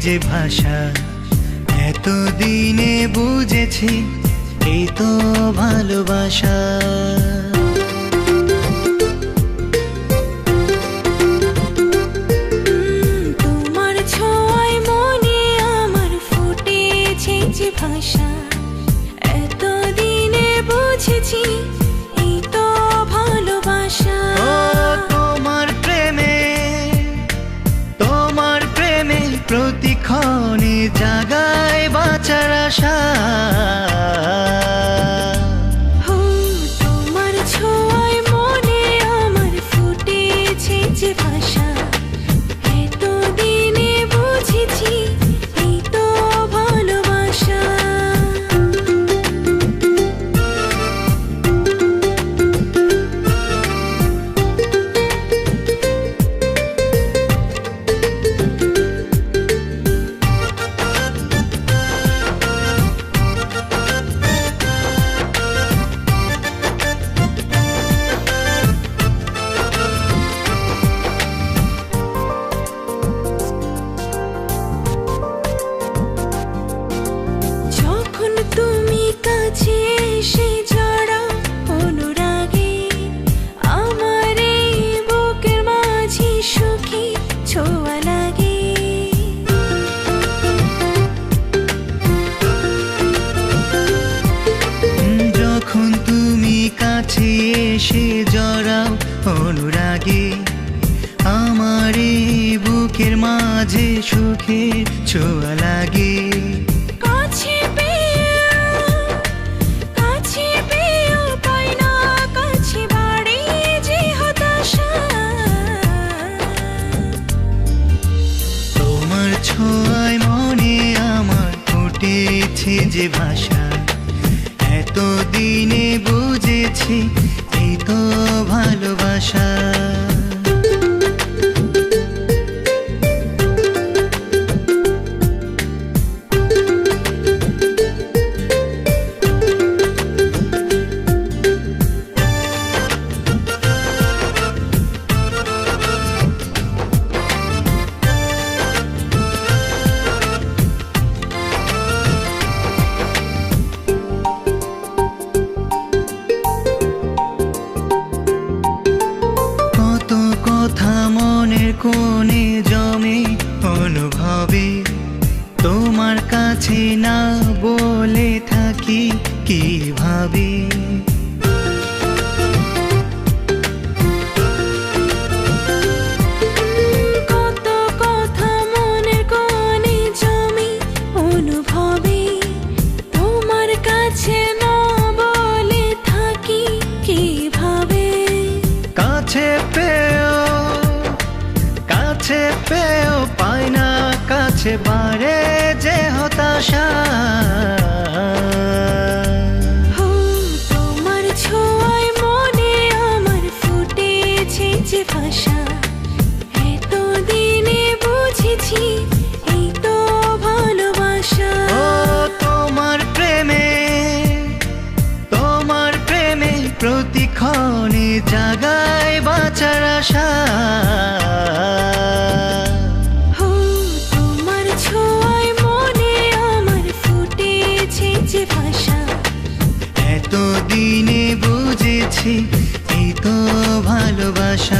যে ভাষা এতদিনে বুঝেছি, এই তো ভালোবাসা। তোমার ছোঁয়ায় মনে আমার ফুটেছে যে ভাষা। এতদিনে বুঝেছি প্রতিক্ষণে জাগায় বাঁচার আশা। এসে জড়াও অনুরাগে। আমার বুকের মাঝে সুখের ছোঁয়া লাগে। ছোঁয়ায় মনে আমার ফুটেছে যে ভাষা। এতদিনে বুঝেছি তো ভালোবাসা। কোণে জমে অনুভবে। তোমার কাছে না বলে থাকি কীভাবে কাছে বাড়ে যে হতাশা। তোমার ছোঁয়ায় মনে আমার ফুটেছে যে ভাষা। এতদিনে বুঝেছি এই তো ভালোবাসা। তোমার প্রেমে তোমার প্রেমে প্রতিক্ষণে জাগায় বাঁচার আশা। এতদিনে এই তো ভালোবাসা।